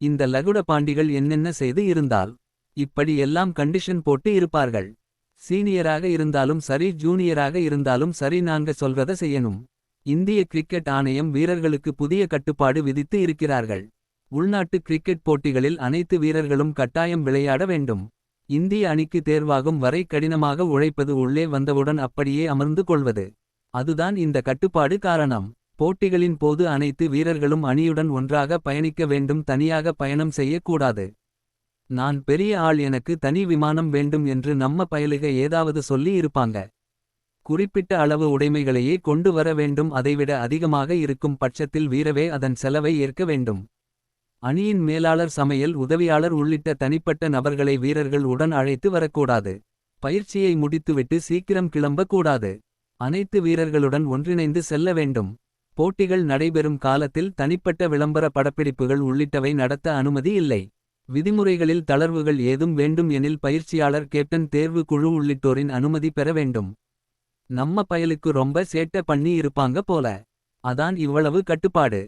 இந்த லகுட பாண்டிகள் என்னென்ன செய்து இருந்தால் இப்படி எல்லாம் கண்டிஷன் போட்டு இருப்பார்கள். சீனியராக இருந்தாலும் சரி ஜூனியராக இருந்தாலும் சரி நாங்க சொல்றத செய்யணும். இந்திய கிரிக்கெட் ஆணையம் வீரர்களுக்கு புதிய கட்டுப்பாடு விதித்து இருக்கிறார்கள். உள்நாட்டு கிரிக்கெட் போட்டிகளில் அனைத்து வீரர்களும் கட்டாயம் விளையாட வேண்டும். இந்திய அணிக்கு தேர்வாகும் வரை கடினமாக உழைப்பது உள்ளே வந்தவுடன் அப்படியே அமர்ந்து கொள்வது. அதுதான் இந்த கட்டுப்பாடு காரணம். போட்டிகளின் போது அனைத்து வீரர்களும் அணியுடன் ஒன்றாக பயணிக்க வேண்டும் தனியாக பயணம் செய்யக்கூடாது. நான் பெரிய ஆள் எனக்கு தனி விமானம் வேண்டும் என்று நம்ம பயலுக ஏதாவது சொல்லி இருப்பாங்க. குறிப்பிட்ட அளவு உடைமைகளையே கொண்டு வர வேண்டும் அதைவிட அதிகமாக இருக்கும் பட்சத்தில் வீரவே அதன் செலவை ஏற்க வேண்டும். அணியின் மேலாளர் சமையல் உதவியாளர் உள்ளிட்ட தனிப்பட்ட நபர்களை வீரர்கள் உடன் அழைத்து வரக்கூடாது. பயிற்சியை முடித்துவிட்டு சீக்கிரம் கிளம்பக்கூடாது. அனைத்து வீரர்களுடன் ஒன்றிணைந்து செல்ல வேண்டும். போட்டிகள் நடைபெறும் காலத்தில் தனிப்பட்ட விளம்பர படப்பிடிப்புகள் உள்ளிட்டவை நடத்த அனுமதி இல்லை. விதிமுறைகளில் தளர்வுகள் ஏதும் வேண்டும் எனில் பயிற்சியாளர் கேப்டன் தேர்வு குழு உள்ளிட்டோரின் அனுமதி பெற வேண்டும். நம்ம பயலுக்கு ரொம்ப சேட்ட பண்ணி இருப்பாங்க போல. அதான் இவ்வளவு கட்டுப்பாடு.